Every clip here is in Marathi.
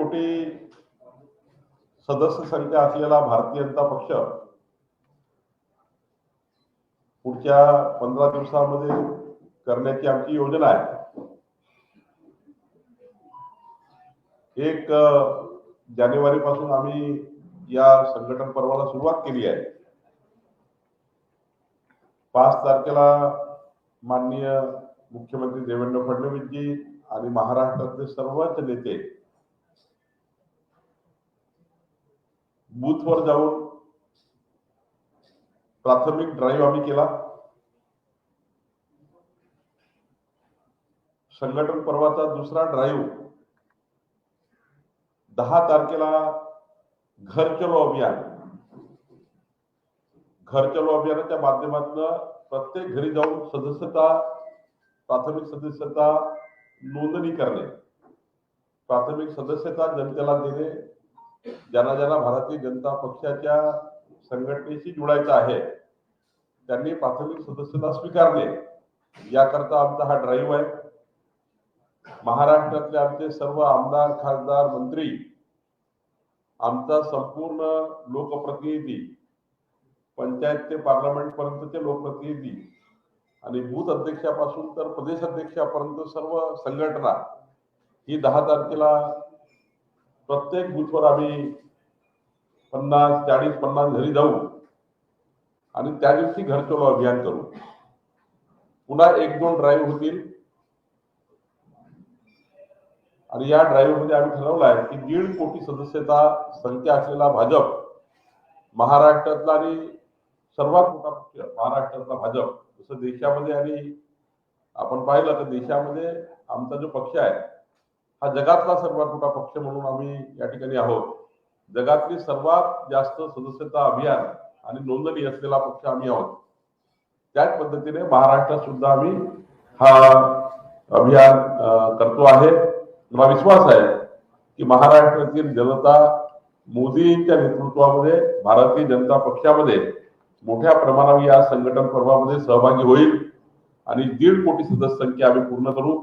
कोटी सदस्य संख्या असलेला भारतीय जनता पक्ष पुढच्या पंधरा दिवसामध्ये करण्याची आमची योजना आहे. एक जानेवारी पासून आम्ही या संघटन पर्वाला सुरुवात केली आहे. पाच तारखेला माननीय मुख्यमंत्री देवेंद्र फडणवीसजी आणि महाराष्ट्रातले सर्वच नेते बूथवर जाऊन प्राथमिक ड्राईव्ह आम्ही केला. संघटन पर्वाचा दुसरा ड्राईव्ह दहा तारखेला घर चलो अभियान. घर चलो अभियानाच्या माध्यमातून प्रत्येक घरी जाऊन सदस्यता प्राथमिक सदस्यता नोंदणी करणे. प्राथमिक सदस्यता जनतेला देणे. ज्यांना ज्यांना भारतीय जनता पक्षाच्या संघटनेशी जुळायचं आहे त्यांनी प्राथमिक सदस्यता स्वीकारले. याकरता आमचा हा ड्राईव्ह आहे. महाराष्ट्रातले आमचे सर्व आमदार खासदार मंत्री आमचा संपूर्ण लोकप्रतिनिधी पंचायत ते पार्लमेंट पर्यंतचे लोकप्रतिनिधी आणि बूथ अध्यक्षापासून तर प्रदेश अध्यक्षापर्यंत सर्व संघटना ही दहा तारखेला प्रत्येक बूथवर आम्ही पन्नास चाळीस पन्नास घरी जाऊ आणि त्या दिवशी घर चलो अभियान करू. पुन्हा एक दोन ड्राईव्ह होतील. आणि या ड्राईव्हमध्ये आम्ही ठरवलं आहे की दीड कोटी सदस्यता संख्या असलेला भाजप महाराष्ट्रातला आणि सर्वात मोठा पक्ष महाराष्ट्रातला भाजप. जसं देशामध्ये आणि आपण पाहिलं तर देशामध्ये आमचा जो पक्ष आहे हा जगातला सर्वात मोठा पक्ष म्हणून आम्ही या ठिकाणी आहोत. जगातली सर्वात जास्त सदस्यता अभियान आणि नोंदणी असलेला पक्ष आम्ही आहोत. त्याच पद्धतीने महाराष्ट्रात सुद्धा आम्ही हा अभियान करतो आहे. मला विश्वास आहे की महाराष्ट्रातील जनता मोदींच्या नेतृत्वामध्ये भारतीय जनता पक्षामध्ये मोठ्या प्रमाणावर या संघटन पर्वामध्ये सहभागी होईल आणि दीड कोटी सदस्य संख्या आम्ही पूर्ण करू.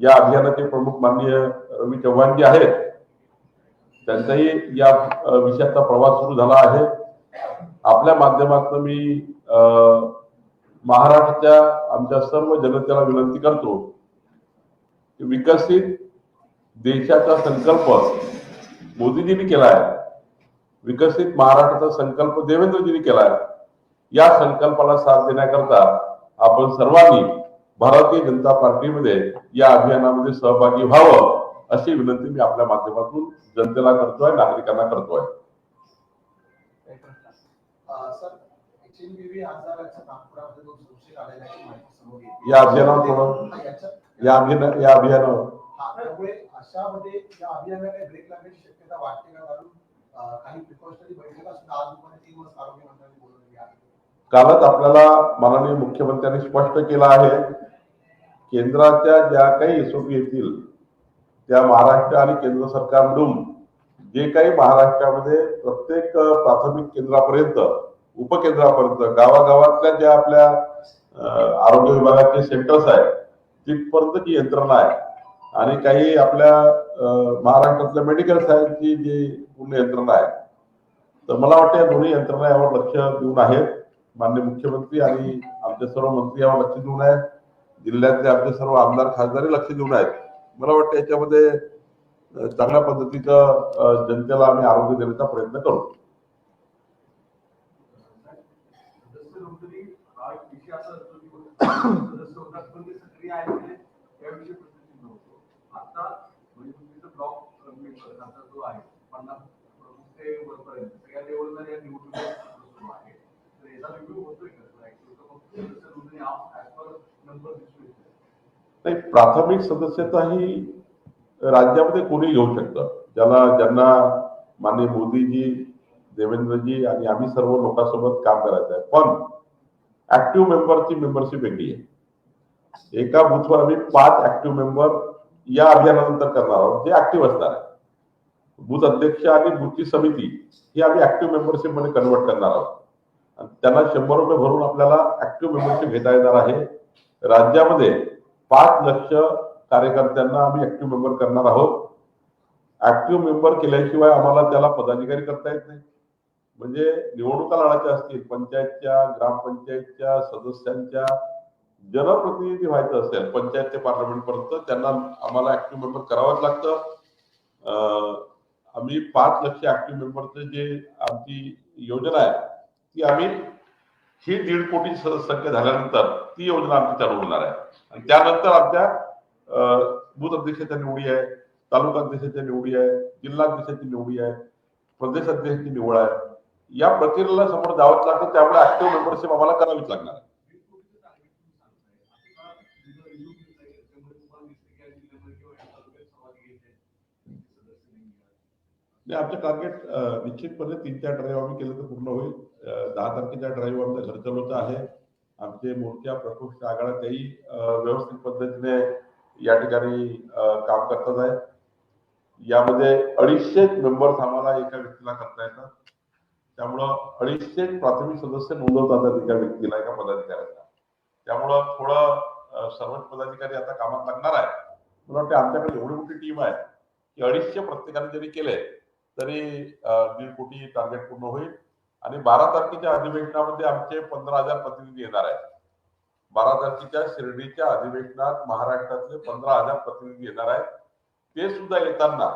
या अभियानाचे प्रमुख माननीय रवी चव्हाण जे आहेत त्यांचाही या विषयाचा प्रवास सुरू झाला आहे. आपल्या माध्यमातून मी महाराष्ट्राच्या आमच्या सर्व जनतेला विनंती करतो की विकसित देशाचा संकल्प मोदीजींनी केला आहे विकसित महाराष्ट्राचा संकल्प देवेंद्रजींनी केला आहे या संकल्पाला साथ देण्याकरता आपण सर्वांनी भारतीय जनता पार्टीमध्ये या अभियानामध्ये सहभागी व्हावं अशी विनंती मी आपल्या माध्यमातून जनतेला करतोय नागरिकांना करतोय. या अभियानावर या अभियान या अभियानावर. कालच आपल्याला माननीय मुख्यमंत्र्यांनी स्पष्ट केलं आहे केंद्राच्या ज्या काही एसओपी येतील त्या महाराष्ट्र आणि केंद्र सरकार मिळून जे काही महाराष्ट्रामध्ये प्रत्येक प्राथमिक केंद्रापर्यंत उपकेंद्रापर्यंत गावागावातल्या ज्या आपल्या आरोग्य विभागाचे सेंटर्स आहेत तिथपर्यंत जी यंत्रणा आहे आणि काही आपल्या महाराष्ट्रातल्या मेडिकल सायन्सची जी पूर्ण यंत्रणा आहे तर मला वाटतं या दोन्ही यंत्रणा यावर लक्ष देऊन आहेत. माननीय मुख्यमंत्री आणि आमचे सर्व मंत्री यावर लक्ष देऊन आहेत. जिल्ह्यातले आमचे सर्व आमदार खासदारही लक्ष देऊन आहेत. मला वाटतं याच्यामध्ये चांगल्या पद्धतीचं जनतेला आम्ही आरोग्य देण्याचा प्रयत्न करू. नाही प्राथमिक सदस्यता ही राज्यामध्ये कोणी घेऊ शकतं. ज्याला ज्यांना माननीय मोदीजी देवेंद्रजी आणि आम्ही सर्व लोकांसोबत काम करायचं आहे. पण ऍक्टिव्ह मेंबरची मेंबरशिप वेगळी आहे. एका बुथवर आम्ही पाच ऍक्टिव्ह मेंबर या अभियानानंतर करणार आहोत जे ऍक्टिव्ह असणार आहे. बूथ अध्यक्ष आणि बूथची समिती ही आम्ही ऍक्टिव्ह मेंबरशिपमध्ये कन्वर्ट करणार आहोत. आणि त्यांना शंभर रुपये भरून आपल्याला ऍक्टिव्ह मेंबरशिप घेता येणार आहे. राज्यामध्ये पाच लक्ष कार्यकर्त्यांना आम्ही ऍक्टिव्ह मेंबर करणार आहोत. ऍक्टिव्ह मेंबर केल्याशिवाय आम्हाला त्याला पदाधिकारी करता येत नाही. म्हणजे निवडणुका लढायच्या असतील पंचायतच्या ग्रामपंचायतच्या सदस्यांच्या जनप्रतिनिधी व्हायचं असेल पंचायत ते पार्लमेंट पर्यंत त्यांना आम्हाला ऍक्टिव्ह मेंबर करावंच लागतं. आम्ही पाच लक्ष ऍक्टिव्ह मेंबरचं जे आमची योजना आहे ती आम्ही ही दीड कोटी संख्या झाल्यानंतर ती योजना आमची चालू होणार आहे. आणि त्यानंतर आमच्या बूथ अध्यक्षाच्या निवडी आहे तालुका अध्यक्षाच्या निवडी आहे जिल्हा अध्यक्षाची निवडी आहे प्रदेश अध्यक्षाची निवड आहे. या प्रक्रियेला समोर जावंच लागतं त्यामुळे ऍक्टिव्ह मेंबरशिप आम्हाला करावीच लागणार आहे. नाही आमचं टार्गेट निश्चितपणे तीन चार ड्राईव्ह आम्ही केलं तर पूर्ण होईल. दहा तारखेचा ड्राईव्ह आमचा घरचलोचा आहे. आमचे मोर्चा प्रकोष्ठ आघाड्या त्याही व्यवस्थित पद्धतीने या ठिकाणी काम करतात आहे. यामध्ये अडीचशे मेंबर्स आम्हाला एका व्यक्तीला करता येतात त्यामुळं अडीचशे प्राथमिक सदस्य नोंदवतात एका व्यक्तीला एका पदाधिकाऱ्याला. त्यामुळं थोडं सर्वच पदाधिकारी आता कामात लागणार आहे मला वाटतं आमच्याकडे एवढी मोठी टीम आहे की अडीचशे प्रत्येकाने जरी केले तरी दीड कोटी टार्गेट पूर्ण होईल. आणि बारा तारखेच्या अधिवेशनामध्ये आमचे पंधरा हजार प्रतिनिधी येणार आहेत. बारा तारखेच्या शिर्डीच्या अधिवेशनात महाराष्ट्रातले पंधरा हजार प्रतिनिधी येणार आहेत. ते सुद्धा येताना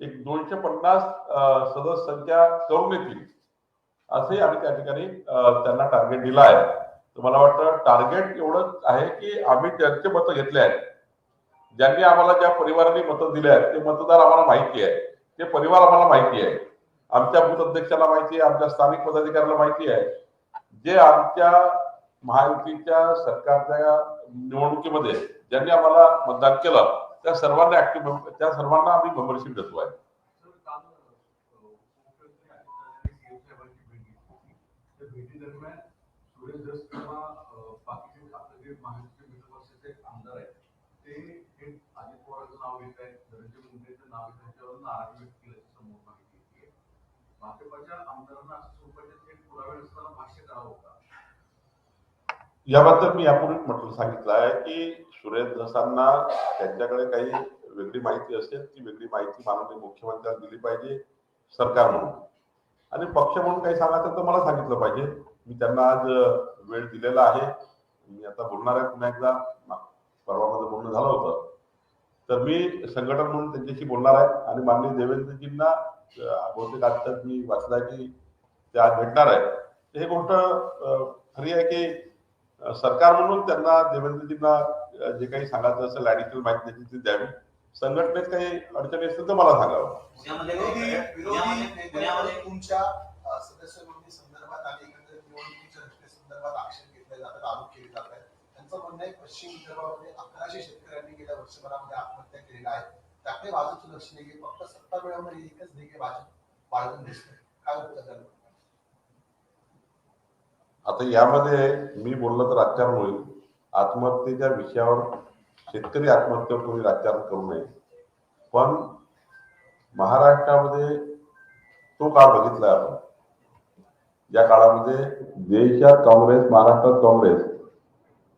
एक दोनशे पन्नास सदस्यांच्या सदस्य संख्या करून येतील. असे आम्ही त्या ठिकाणी त्यांना टार्गेट दिला आहे. तर मला वाटतं टार्गेट एवढंच आहे की आम्ही त्यांचे मतं घेतले आहेत. ज्यांनी आम्हाला ज्या परिवारांनी मतं दिले आहेत ते मतदार आम्हाला माहिती आहे ते परिवार आम्हाला माहिती आहे. आमच्या बूथ अध्यक्षाला माहिती आहे आमच्या स्थानिक पदाधिकाऱ्याला माहिती आहे. जे आमच्या महायुतीच्या सरकारच्या निवडणुकीमध्ये ज्यांनी आम्हाला मतदान केलं त्या सर्वांना ऍक्टिव्ह त्या सर्वांना आम्ही मेंबरशिप देतो आहे. भेटी दरम्यान बाकीचे जे महाराष्ट्र आमदार आहेत ते नाव घेत आहेत धनंजय मुंडेचं नाव घेत व्यक्त केल्याची समोर माहिती येते आमदारांना थेट पुरावे नसताना भाष्य करावं का? याबद्दल मी यापूर्वी म्हटलं सांगितलं आहे की सुरेश धसांना त्यांच्याकडे काही वेगळी माहिती असेल ती वेगळी माहिती माननीय मुख्यमंत्र्यांना दिली पाहिजे सरकार म्हणून. आणि पक्ष म्हणून काही सांगायचं तर मला सांगितलं पाहिजे. मी त्यांना आज वेळ दिलेला आहे. मी आता बोलणार आहे पुन्हा एकदा. परवामध्ये बोलणं झालं होतं. तर मी संघटन म्हणून त्यांच्याशी बोलणार आहे. आणि माननीय देवेंद्रजींना बहुतेक आजच्याच मी वाचलाय की ते आज भेटणार आहे. हे गोष्ट खरी आहे की सरकार म्हणून त्यांना देवेंद्रजींना जे काही सांगायचं असेल ऍडिशनल माहिती त्याची ती द्यावी. संघटनेत काही अडचणी असतील तर मला सांगावं. तुमच्या संदर्भात आणि एकंदरीत निवडणुकीच्या रचनेसंदर्भात आक्षेप घेतले जातात आरोप केले त्यांचं म्हणणं आहे पश्चिम विदर्भामध्ये अकराशे शेतकऱ्यांनी गेल्या वर्षभरामध्ये आत्महत्या केलेल्या आहेत. त्याकडे भाजपचं लक्ष नाही फक्त सत्ता मिळवणारी एकच ध्येय भाजप बाळगून दिसतंय काय उत्तर द्याल? आता यामध्ये मी बोललं तर राजकारण होईल. आत्महत्येच्या विषयावर शेतकरी आत्महत्येवर कोणी राजकारण करू नये. पण महाराष्ट्रामध्ये तो काळ बघितलाय आपण. या काळामध्ये देशात काँग्रेस महाराष्ट्रात काँग्रेस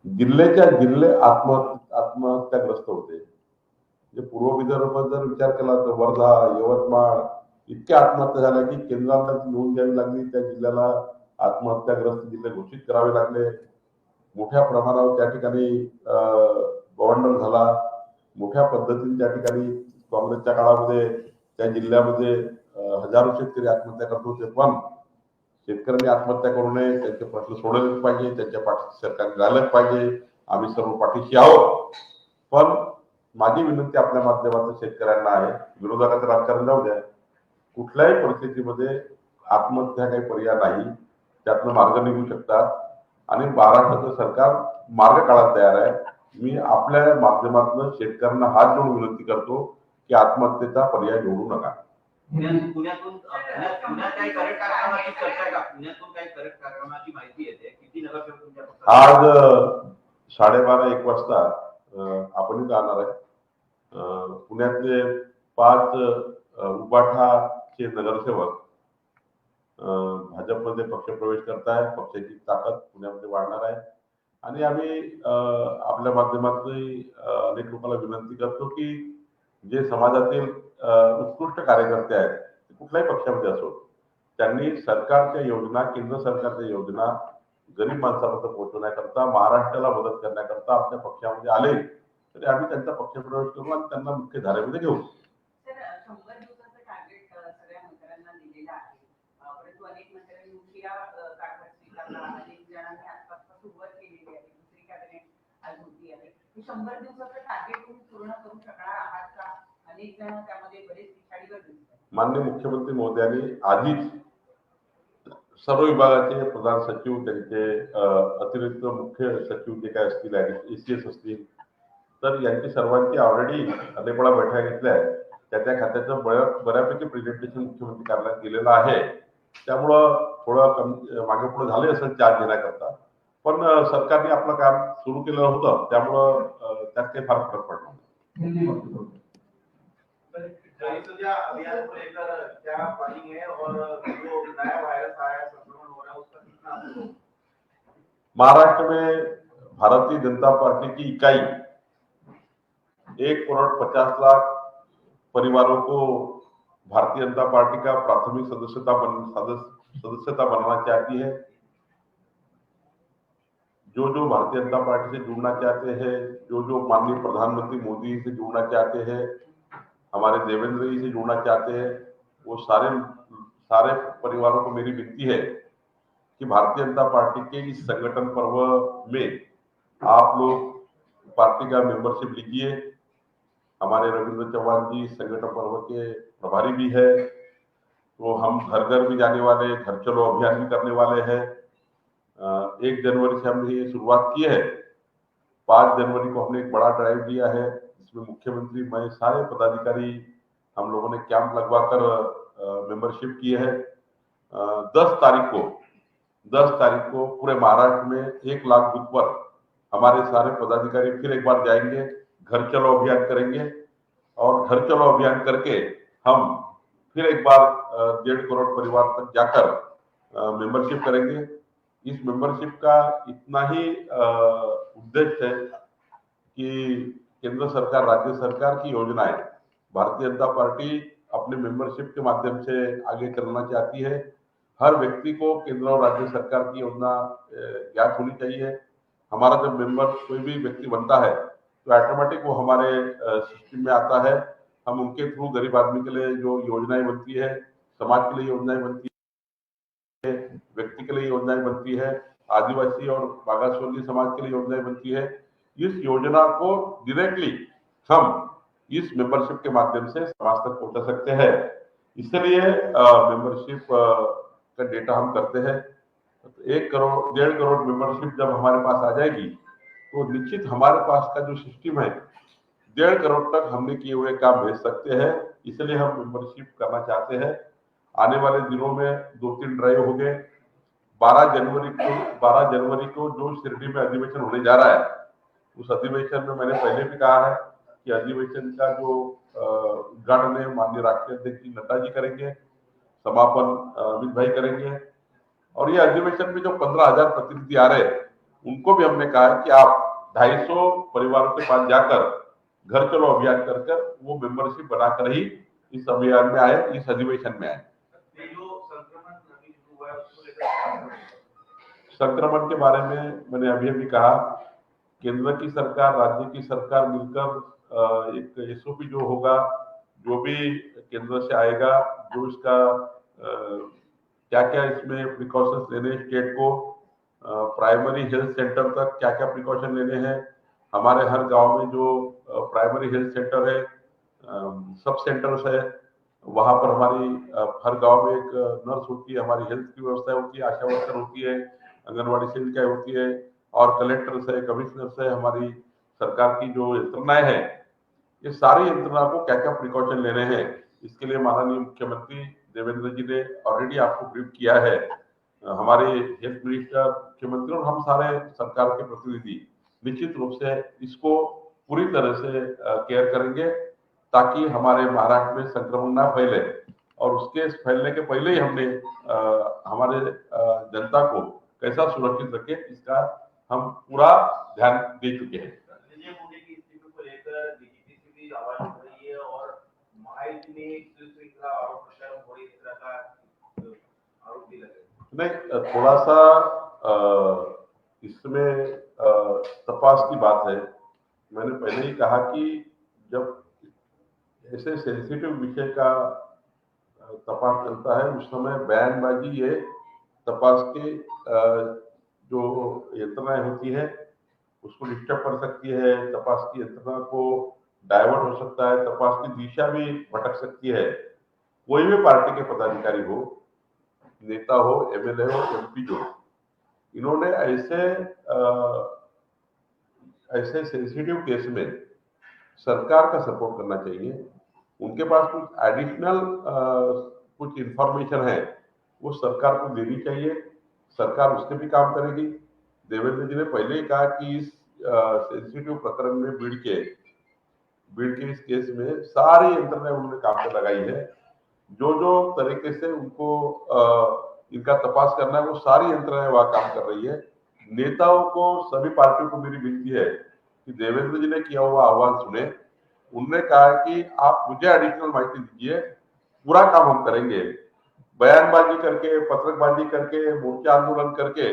जिल्ह्याच्या जिल्हे आत्महत्या आत्महत्याग्रस्त होते. म्हणजे पूर्व विदर्भात जर विचार केला तर वर्धा यवतमाळ इतक्या आत्महत्या झाल्या की केंद्राला नोंद द्यावी लागली त्या जिल्ह्याला आत्महत्याग्रस्त जिल्हे घोषित करावे लागले. मोठ्या प्रमाणावर त्या ठिकाणी अं, झाला. मोठ्या पद्धतीने त्या ठिकाणी काँग्रेसच्या काळामध्ये त्या जिल्ह्यामध्ये हजारो शेतकरी आत्महत्या करत होते. पण शेतकऱ्यांनी आत्महत्या करू नये त्यांचे प्रश्न सोडवलेच पाहिजे त्यांच्या पाठीशी सरकारने राहिलंच पाहिजे. आम्ही सर्व पाठीशी आहोत. पण माझी विनंती आपल्या माध्यमातून शेतकऱ्यांना आहे विरोधकाचं राजकारण जाऊ द्या. कुठल्याही परिस्थितीमध्ये आत्महत्या काही पर्याय नाही. त्यातनं मार्ग निघू शकतात. आणि महाराष्ट्राचं सरकार मार्ग काढायला तयार आहे. मी आपल्या माध्यमातून शेतकऱ्यांना हात जोडून विनंती करतो की आत्महत्येचा पर्याय निवडू नका. पुण्यात पुण्यातून पुण्यात पुण्यात काही कार्यक्रमाची चर्चा का? पुण्यातून काही कार्यक्रमाची माहिती येते. किती नगरसेवक तुमच्या आज साडेबारा एक वाजता आपण जाणार आहे. पुण्यातले पाच उपाठाचे नगरसेवक भाजपमध्ये पक्षप्रवेश करताय पक्षाची ताकद पुण्यामध्ये वाढणार आहे. आणि आम्ही आपल्या माध्यमातून अनेक लोकांना विनंती करतो की जे समाजातील उत्कृष्ट कार्यकर्ते आहेत ते कुठल्याही पक्षामध्ये असो त्यांनी सरकारच्या योजना केंद्र सरकारच्या योजना गरीब माणसापर्यंत पोहोचवण्याकरता महाराष्ट्राला मदत करण्याकरता आपल्या पक्षामध्ये आले तरी आम्ही त्यांचा पक्षप्रवेश करू आणि त्यांना मुख्य धारेमध्ये घेऊ सर शंभर दिवसाचं टार्गेट सगळ्या मंत्र्यांना दिलेलं आहे अ, परंतु अनेक मंत्र्यांनी उशिरा अ, कारभार स्वीकारला अनेक जणांनी आसपासला सुरुवात केलेली आहे दुसरी कॅबिनेट आज होती आहे हे शंभर दिवसाचं टार्गेट तुम्ही पूर्ण करू शकणार आहात का अनेक जण त्यामध्ये बरेच पिछाडीवर माननीय मुख्यमंत्री महोदयांनी आधीच सर्व विभागाचे प्रधान सचिव त्यांचे अतिरिक्त मुख्य सचिव जे काय असतील एसीएस असतील तर यांची सर्वांची ऑलरेडी अनेकवेळा बैठका घेतल्या आहेत त्या त्या खात्याचं बऱ्या- बऱ्यापैकी प्रेझेंटेशन मुख्यमंत्री कार्यालयात दिलेलं आहे. त्यामुळं थोडं कमी मागे पुढे झाले असेल चार्ज घेण्याकरता पण सरकारने आपलं काम सुरू केलं होतं त्यामुळं त्यात काही फार फरक पडला नाही. जयसुजा अभियान को लेकर क्या प्लानिंग है और जो नया वायरस आया है संक्रमण हो रहा है उसका कितना असर होगा? महाराष्ट्र में भारतीय जनता पार्टी की इकाई एक करोड़ पचास लाख परिवारों को भारतीय जनता पार्टी का प्राथमिक सदस्यता बन सदस्य सदस्यता बनाना चाहती है जो जो भारतीय जनता पार्टी से जुड़ना चाहते हैं, जो जो माननीय प्रधानमंत्री मोदी से जुड़ना चाहते हैं, हमारे देवेंद्र जी से जुड़ना चाहते हैं, वो सारे सारे परिवारों को मेरी विनती है कि भारतीय जनता पार्टी के इस संगठन पर्व में आप लोग पार्टी का मेंबरशिप लीजिए। हमारे रविंद्र चौहान जी संगठन पर्व के प्रभारी भी है तो हम घर घर भी जाने वाले घर चलो अभियान भी करने वाले हैं। एक जनवरी से हमने ये शुरुआत की है। पाँच जनवरी को हमने एक बड़ा ड्राइव दिया है, जिसमें मुख्यमंत्री मैं सारे पदाधिकारी हम लोगों ने कैंप लगवाकर मेंबरशिप की है। दस तारीख को, दस तारीख को पूरे महाराष्ट्र में एक लाख बूथ पर हमारे सारे पदाधिकारी फिर एक बार जाएँगे, घर चलो अभियान करेंगे और घर चलो अभियान करके हम फिर एक बार डेढ़ करोड़ परिवार तक जाकर मेंबरशिप करेंगे। इस मेंबरशिप का इतना ही उद्देश्य है कि केंद्र सरकार, राज्य सरकार की योजनाएँ भारतीय जनता पार्टी अपने मेंबरशिप के माध्यम से आगे करना चाहती है। हर व्यक्ति को केंद्र और राज्य सरकार की योजना ज्ञात होनी चाहिए। हमारा जब मेंबर कोई भी व्यक्ति बनता है तो ऑटोमेटिक वो हमारे सिस्टम में आता है। हम उनके थ्रू गरीब आदमी के लिए जो योजनाएँ बनती है, समाज के लिए योजनाएँ बनती है व्यक्ति के लिए योजनाएँ बनती है, आदिवासी और बागास्वर्गीय समाज के लिए योजनाएँ बनती है। इस योजना को डायरेक्टली हम इस मेंबरशिप के माध्यम से समाज तक पहुँचा सकते हैं। इसलिए मेंबरशिप का डेटा हम करते हैं। एक करोड़, डेढ़ करोड़ मेंबरशिप जब हमारे पास आ जाएगी तो निश्चित हमारे पास का जो सिस्टम है, डेढ़ करोड़ तक हमने किए हुए काम भेज सकते हैं। इसलिए हम मेंबरशिप करना चाहते हैं। आने वाले दिनों में दो तीन ड्राइव हो गए बारह जनवरी को, बारह जनवरी को जो शिरडी में अधिवेशन होने जा रहा है, उस अधिवेशन में मैंने पहले भी कहा है कि अधिवेशन का जो उद्घाटन है माननीय राष्ट्रीय अध्यक्ष नड्डा जी करेंगे, समापन अमित भाई करेंगे और ये अधिवेशन में जो पंद्रह हज़ार प्रतिनिधि आ रहे हैं, उनको भी हमने कहा कि आप ढाई सौ परिवारों के पास जाकर, घर चलो अभियान कर कर, वो मेंबरशिप बनाकर ही इस अभियान में आए, इस अधिवेशन में आए। संक्रमण के बारे में मैंने अभी अभी कहा केंद्र की सरकार, राज्य की सरकार मिलकर एक एसओपी जो होगा, जो भी केंद्र से आएगा, जो इसका क्या क्या इसमें प्रिकॉशंस लेने स्टेट को प्राइमरी हेल्थ सेंटर तक क्या क्या प्रिकॉशन लेने हैं, हमारे हर गाँव में जो प्राइमरी हेल्थ सेंटर है सब सेंटर्स है वहाँ पर हमारी हर गाँव में एक नर्स होती है, हमारी हेल्थ की व्यवस्था होती है, आशा वर्कर होती है आंगनबाड़ी सेविकाएँ होती है और कलेक्टर है कमिश्नर है, हमारी सरकार की जो यंत्रणाएँ हैं, ये सारी यंत्रणा को क्या क्या प्रिकॉशन लेने हैं, इसके लिए माननीय मुख्यमंत्री देवेंद्र जी ने ऑलरेडी आपको ब्रीफ किया है। हमारे हेल्थ मिनिस्टर मुख्यमंत्री और हम सारे सरकार के प्रतिनिधि निश्चित रूप से इसको पूरी तरह से केयर करेंगे। ताकि हमारे महाराष्ट्र में संक्रमण ना फैले। और उसके फैलने के पहले ही हमने आ, हमारे जनता को कैसा सुरक्षित रखे इसका हम पूरा ध्यान दे चुके हैं। नहीं थोड़ा सा इसमें तपास की बात है। मैंने पहले ही कहा कि जब ऐसे सेंसिटिव विषय का तपास चलता है। उस समय बयानबाजी ये तपास के जो यंत्रणाएँ होती है उसको डिस्टर्ब कर सकती है। तपास की यंत्रणा को डाइवर्ट हो सकता है। तपास की दिशा भी भटक सकती है। कोई भी पार्टी के पदाधिकारी हो नेता हो एमएलए हो एमपी जो इन्होंने ऐसे अ, ऐसे सेंसिटिव केस में सरकार का सपोर्ट करना चाहिए। उनके पास कुछ एडिशनल कुछ इंफॉर्मेशन है वो सरकार को देनी चाहिए। सरकार उसके भी काम करेगी। देवेंद्र जी ने पहले ही कहा कि इस सेंसिटिव प्रकरण में भीड़ के भीड़ के इस केस में सारी यंत्रणा उन्होंने काम पर लगाई है। जो जो तरीके से उनको अ, इनका तपास करना है वो सारी यंत्रणाएँ वहाँ काम कर रही है। नेताओं को सभी पार्टियों को मेरी विनती है कि देवेंद्र जी ने किया हुआ आह्वान सुने उनने कहा कि आप मुझे एडिशनल माहिती दीजिए पूरा काम हम करेंगे। बयानबाजी करके पत्रकबाजी करके मोर्चा आंदोलन करके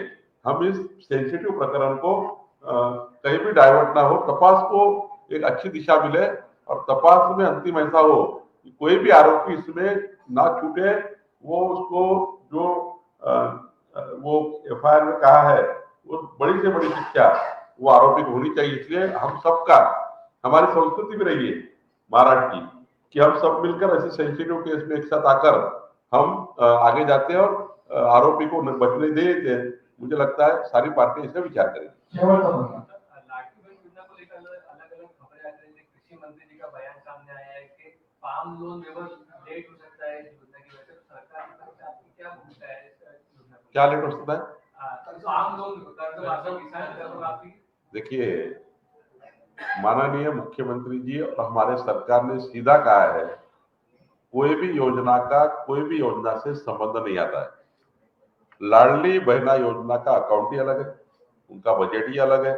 हम इस सेंसिटिव प्रकरण को कहीं भी डाइवर्ट ना हो तपास को एक अच्छी दिशा मिले और तपास में अंतिम ऐसा हो कि कोई भी आरोपी इसमें ना छूटे वो उसको जो अ, वो एफ़ में कहा है वो बड़ी से बड़ी शिक्षा वो आरोपी को होनी चाहिए इसलिए हम सबका हमारी संस्कृति भी रही है महाराष्ट्र की कि हम सब मिलकर ऐसे सेंसिटिव केस में एक साथ आकर हम अ, आगे जाते हैं और अ, आरोपी को न- बचने दे देते हैं। मुझे लगता है सारी पार्टी इसका विचार करेगी। शेवटचा मुद्दा लाठी बहन योजना को लेकर अलग अलग खबरें आ रही है? कृषी मंत्री जी का बयान सामने आया है कि फार्म लोन वेवर लेट हो सकता है इस योजना की वजह से तो सरकार की तरफ से आपकी क्या भूमिका है इस योजना को क्या लेट हो सकता है देखिए, माननीय मुख्यमंत्री जी और हमारे सरकार ने सीधा कहा है, कोई भी योजना का, कोई भी योजना से संबंध नहीं आता है। लाडली बहना योजना का अकाउंट ही अलग है, उनका बजट ही अलग है।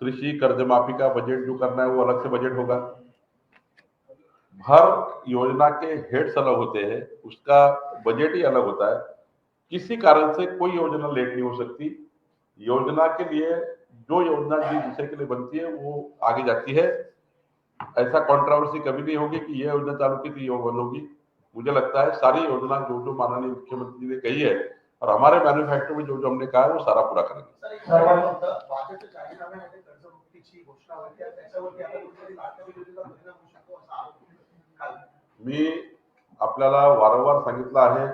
कृषि कर्ज माफ़ी का बजट जो करना है, वो अलग से बजट होगा। हर योजना के हेड्स अलग होते हैं, उसका बजट ही अलग होता है। किसी कारण से कोई योजना लेट नहीं हो सकती। योजना के लिए जो योजना जिस विषय के लिए बनती है वो आगे जाती है। ऐसा कॉन्ट्रावर्सी कभी नहीं होगी कि यह योजना चालू की थी बंद होगी। मुझे लगता है सारी योजना जो जो माननीय मुख्यमंत्री जी ने कही है और हमारे मैन्युफैक्चर में जो जो हमने कहा है वो सारा पूरा करेंगे। काल। मी आपल्याला वारंवार सांगितलं आहे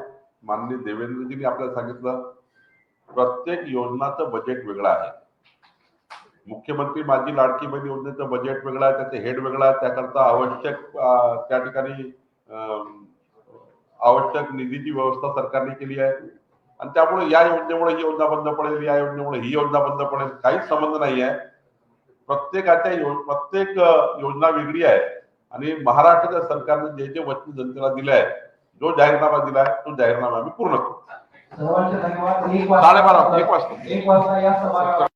माननीय देवेंद्रजींनी आपल्याला सांगितलं प्रत्येक योजनाचं बजेट वेगळं आहे. मुख्यमंत्री माझी लाडकी बहीण योजनेचं बजेट वेगळं आहे त्याचे हेड वेगळं आहे त्याकरता आवश्यक त्या ठिकाणी आवश्यक निधीची व्यवस्था सरकारने केली आहे. आणि त्यामुळे या योजनेमुळे ही योजना बंद पडेल या योजनेमुळे ही योजना बंद पडेल काहीच संबंध नाही आहे. प्रत्येकाच्या यो प्रत्येक योजना वेगळी आहे. आणि महाराष्ट्राच्या सरकारने जे जे वचन जनतेला दिले आहे जो जाहीरनामा दिलाय तो जाहीरनामा आम्ही पूर्ण करू. सर्वांचे धन्यवाद. एक साडेबारा वाजता. एक वाजता